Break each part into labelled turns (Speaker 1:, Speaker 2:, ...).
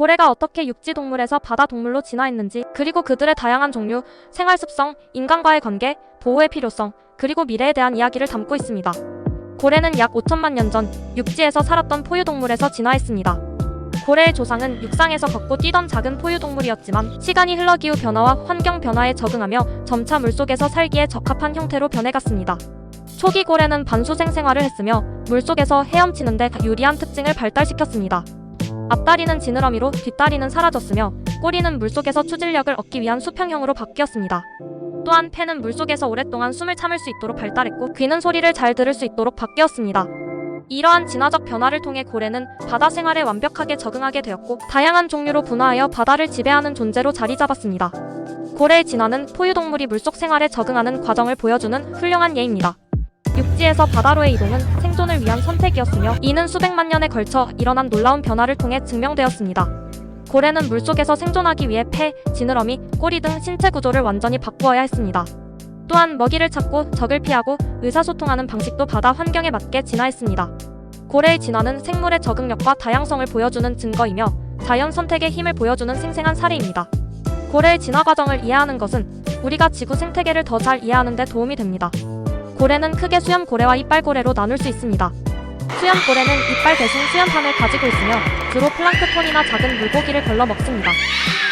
Speaker 1: 고래가 어떻게 육지 동물에서 바다 동물로 진화했는지, 그리고 그들의 다양한 종류, 생활 습성, 인간과의 관계, 보호의 필요성, 그리고 미래에 대한 이야기를 담고 있습니다. 고래는 약 5천만 년 전 육지에서 살았던 포유동물에서 진화했습니다. 고래의 조상은 육상에서 걷고 뛰던 작은 포유동물이었지만 시간이 흘러 기후 변화와 환경 변화에 적응하며 점차 물속에서 살기에 적합한 형태로 변해갔습니다. 초기 고래는 반수생 생활을 했으며 물속에서 헤엄치는데 유리한 특징을 발달시켰습니다. 앞다리는 지느러미로 뒷다리는 사라졌으며 꼬리는 물속에서 추진력을 얻기 위한 수평형으로 바뀌었습니다. 또한 폐는 물속에서 오랫동안 숨을 참을 수 있도록 발달했고 귀는 소리를 잘 들을 수 있도록 바뀌었습니다. 이러한 진화적 변화를 통해 고래는 바다 생활에 완벽하게 적응하게 되었고 다양한 종류로 분화하여 바다를 지배하는 존재로 자리 잡았습니다. 고래의 진화는 포유동물이 물속 생활에 적응하는 과정을 보여주는 훌륭한 예입니다. 육지에서 바다로의 이동은 생존을 위한 선택이었으며 이는 수백만 년에 걸쳐 일어난 놀라운 변화를 통해 증명되었습니다. 고래는 물속에서 생존하기 위해 폐, 지느러미, 꼬리 등 신체 구조를 완전히 바꾸어야 했습니다. 또한 먹이를 찾고 적을 피하고 의사소통하는 방식도 바다 환경에 맞게 진화했습니다. 고래의 진화는 생물의 적응력과 다양성을 보여주는 증거이며 자연 선택의 힘을 보여주는 생생한 사례입니다. 고래의 진화 과정을 이해하는 것은 우리가 지구 생태계를 더 잘 이해하는 데 도움이 됩니다. 고래는 크게 수염고래와 이빨고래로 나눌 수 있습니다. 수염고래는 이빨 대신 수염판을 가지고 있으며 주로 플랑크톤이나 작은 물고기를 걸러 먹습니다.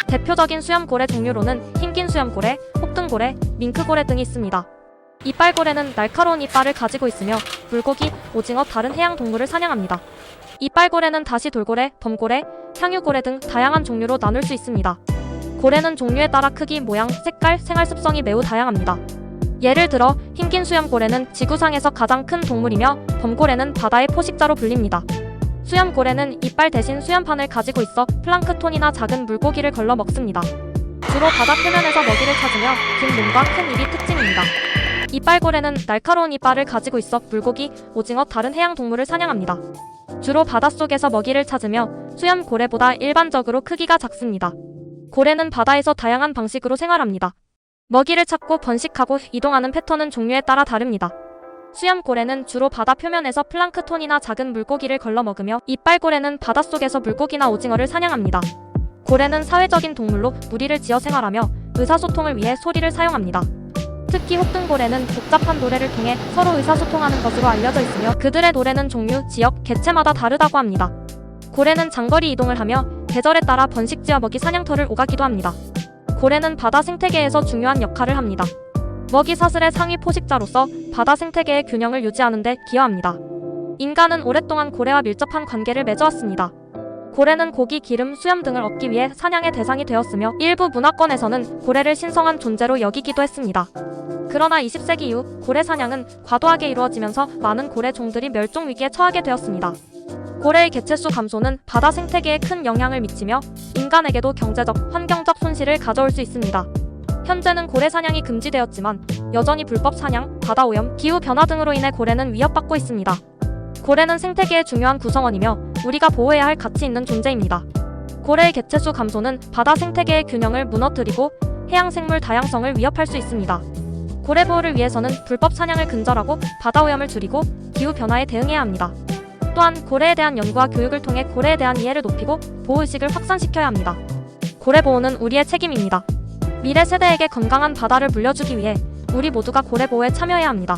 Speaker 1: 대표적인 수염고래 종류로는 흰긴 수염고래, 혹등고래, 밍크고래 등이 있습니다. 이빨고래는 날카로운 이빨을 가지고 있으며 물고기, 오징어, 다른 해양 동물을 사냥합니다. 이빨고래는 다시 돌고래, 범고래, 향유고래 등 다양한 종류로 나눌 수 있습니다. 고래는 종류에 따라 크기, 모양, 색깔, 생활 습성이 매우 다양합니다. 예를 들어 흰긴 수염고래는 지구상에서 가장 큰 동물이며 범고래는 바다의 포식자로 불립니다. 수염고래는 이빨 대신 수염판을 가지고 있어 플랑크톤이나 작은 물고기를 걸러 먹습니다. 주로 바다 표면에서 먹이를 찾으며 긴 몸과 큰 입이 특징입니다. 이빨고래는 날카로운 이빨을 가지고 있어 물고기, 오징어, 다른 해양 동물을 사냥합니다. 주로 바닷속에서 먹이를 찾으며 수염고래보다 일반적으로 크기가 작습니다. 고래는 바다에서 다양한 방식으로 생활합니다. 먹이를 찾고 번식하고 이동하는 패턴은 종류에 따라 다릅니다. 수염고래는 주로 바다 표면에서 플랑크톤이나 작은 물고기를 걸러 먹으며 이빨고래는 바닷속에서 물고기나 오징어를 사냥합니다. 고래는 사회적인 동물로 무리를 지어 생활하며 의사소통을 위해 소리를 사용합니다. 특히 혹등고래는 복잡한 노래를 통해 서로 의사소통하는 것으로 알려져 있으며 그들의 노래는 종류, 지역, 개체마다 다르다고 합니다. 고래는 장거리 이동을 하며 계절에 따라 번식지와 먹이 사냥터를 오가기도 합니다. 고래는 바다 생태계에서 중요한 역할을 합니다. 먹이 사슬의 상위 포식자로서 바다 생태계의 균형을 유지하는 데 기여합니다. 인간은 오랫동안 고래와 밀접한 관계를 맺어왔습니다. 고래는 고기, 기름, 수염 등을 얻기 위해 사냥의 대상이 되었으며 일부 문화권에서는 고래를 신성한 존재로 여기기도 했습니다. 그러나 20세기 이후 고래 사냥은 과도하게 이루어지면서 많은 고래 종들이 멸종 위기에 처하게 되었습니다. 고래의 개체수 감소는 바다 생태계에 큰 영향을 미치며 인간에게도 경제적, 환경적 손실을 가져올 수 있습니다. 현재는 고래 사냥이 금지되었지만 여전히 불법 사냥, 바다 오염, 기후 변화 등으로 인해 고래는 위협받고 있습니다. 고래는 생태계의 중요한 구성원이며 우리가 보호해야 할 가치 있는 존재입니다. 고래의 개체수 감소는 바다 생태계의 균형을 무너뜨리고 해양 생물 다양성을 위협할 수 있습니다. 고래 보호를 위해서는 불법 사냥을 근절하고 바다 오염을 줄이고 기후 변화에 대응해야 합니다. 또한 고래에 대한 연구와 교육을 통해 고래에 대한 이해를 높이고 보호의식을 확산시켜야 합니다. 고래 보호는 우리의 책임입니다. 미래 세대에게 건강한 바다를 물려주기 위해 우리 모두가 고래 보호에 참여해야 합니다.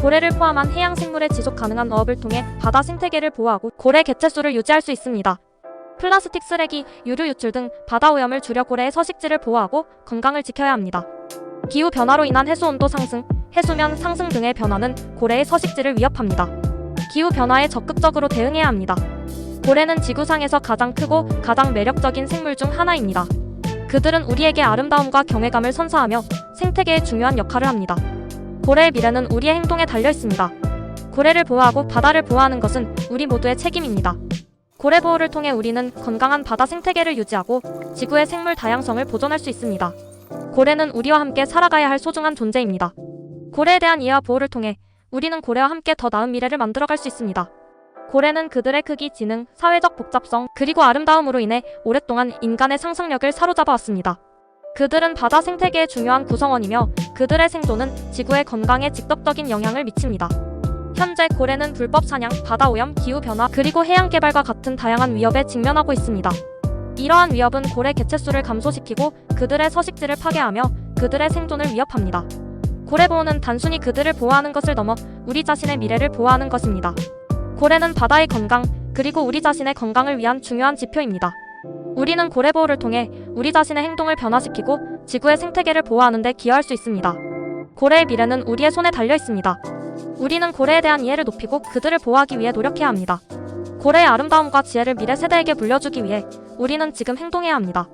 Speaker 1: 고래를 포함한 해양 생물의 지속 가능한 어업을 통해 바다 생태계를 보호하고 고래 개체수를 유지할 수 있습니다. 플라스틱 쓰레기, 유류 유출 등 바다 오염을 줄여 고래의 서식지를 보호하고 건강을 지켜야 합니다. 기후 변화로 인한 해수 온도 상승, 해수면 상승 등의 변화는 고래의 서식지를 위협합니다. 기후 변화에 적극적으로 대응해야 합니다. 고래는 지구상에서 가장 크고 가장 매력적인 생물 중 하나입니다. 그들은 우리에게 아름다움과 경외감을 선사하며 생태계에 중요한 역할을 합니다. 고래의 미래는 우리의 행동에 달려 있습니다. 고래를 보호하고 바다를 보호하는 것은 우리 모두의 책임입니다. 고래 보호를 통해 우리는 건강한 바다 생태계를 유지하고 지구의 생물 다양성을 보존할 수 있습니다. 고래는 우리와 함께 살아가야 할 소중한 존재입니다. 고래에 대한 이해와 보호를 통해 우리는 고래와 함께 더 나은 미래를 만들어갈 수 있습니다. 고래는 그들의 크기, 지능, 사회적 복잡성, 그리고 아름다움으로 인해 오랫동안 인간의 상상력을 사로잡아 왔습니다. 그들은 바다 생태계의 중요한 구성원이며 그들의 생존은 지구의 건강에 직접적인 영향을 미칩니다. 현재 고래는 불법 사냥, 바다 오염, 기후 변화, 그리고 해양 개발과 같은 다양한 위협에 직면하고 있습니다. 이러한 위협은 고래 개체수를 감소시키고 그들의 서식지를 파괴하며 그들의 생존을 위협합니다. 고래 보호는 단순히 그들을 보호하는 것을 넘어 우리 자신의 미래를 보호하는 것입니다. 고래는 바다의 건강, 그리고 우리 자신의 건강을 위한 중요한 지표입니다. 우리는 고래 보호를 통해 우리 자신의 행동을 변화시키고 지구의 생태계를 보호하는 데 기여할 수 있습니다. 고래의 미래는 우리의 손에 달려 있습니다. 우리는 고래에 대한 이해를 높이고 그들을 보호하기 위해 노력해야 합니다. 고래의 아름다움과 지혜를 미래 세대에게 물려주기 위해 우리는 지금 행동해야 합니다.